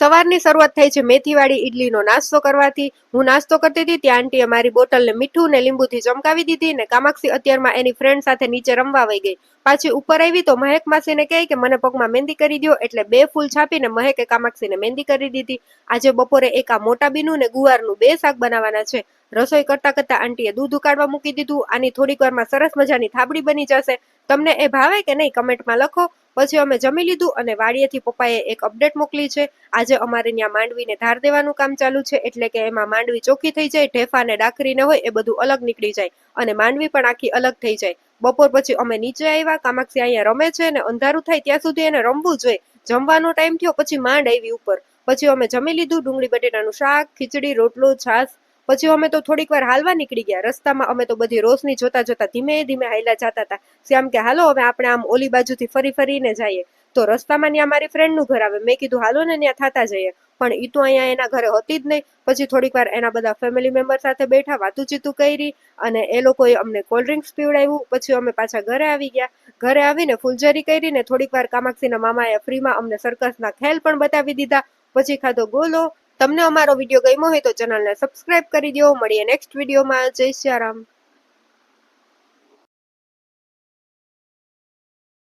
સવારની શરૂઆત થઈ છે મેથીવાળી ઈડલીનો નાસ્તો કરવાથી. હું નાસ્તો કરતી હતી, ત્યાં આંટીએ મારી બોટલને મીઠું ને લીંબુથી ચમકાવી દીધી ને કામાક્ષી અત્યારમાં એની ફ્રેન્ડ સાથે નીચે રમવા વહી ગઈ. પાછી ઉપર આવી તો મહેક માસીને કહે કે મને પગમાં મહેંદી કરી દ્યો, એટલે બે ફૂલ છાપીને મહેકે કામાક્ષીને મહેંદી કરી દીધી. આજે બપોરે એક આ મોટા બીનું ને ગુવારનું બે શાક બનાવવાના છે. રસોઈ કરતા કરતા આંટીએ દૂધ ઉકાળવા મૂકી દીધું. આની થોડીક વારમાં સરસ મજાની થાબડી બની જશે. તમને એ ભાવે કે નહીં, કમેન્ટમાં લખો. પછી અમે જમી લીધું અને વાડીએથી પપ્પાએ એક અપડેટ મોકલી છે. આજે અમારે ત્યાં માંડવીને ધાર દેવાનું કામ ચાલુ છે, એટલે કે એમાં માંડવી ચોખ્ખી થઈ જાય, ઢેફા ને ડાકરી ને હોય એ બધું અલગ નીકળી જાય અને માંડવી પણ આખી અલગ થઈ જાય. બપોર પછી અમે નીચે આવ્યા, કામાક્ષી અહીંયા રમે છે અને અંધારું થાય ત્યાં સુધી એને રમવું જોઈએ જમવાનો ટાઈમ થયો, પછી માંડ આવી ઉપર. પછી અમે જમી લીધું ડુંગળી બટેટાનું શાક, ખીચડી, રોટલો છાશ પછી અમે તો થોડીક વાર હાલવા નીકળી ગયા. રસ્તામાં અમે તો બધી રોશની જોતા જોતા ધીમે ધીમે હાલ્યા જતા હતા. શ્યામ કે, હાલો, હવે આપણે આમ ઓલી બાજુથી ફરી ફરીને જઈએ. તો રસ્તામાં ત્યાં મારી ફ્રેન્ડનું ઘર આવે. મેં કીધું, હાલો ને, ત્યાં થતા જઈએ. પણ એ તો અહીંયા એના ઘરે હતી જ નહીં. પછી થોડીક વાર એના બધા ફેમિલી મેમ્બર સાથે બેઠા, વાતું ચીતું કરી અને એ લોકોએ અમને કોલ્ડ ડ્રિંક્સ પીવડાવ્યું. પછી અમે પાછા ઘરે આવી ગયા. ઘરે આવીને ફૂલઝરી કરીને થોડીક વાર કામાક્ષીના મામાએ ફ્રીમાં અમને સર્કસના ખેલ પણ બતાવી દીધા. પછી ખાધો ગોલો તમને અમારો વીડિયો ગમ્યો હોય તો ચેનલને સબસ્ક્રાઇબ કરી દો મળીએ નેક્સ્ટ વિડીયોમાં. જય રામ.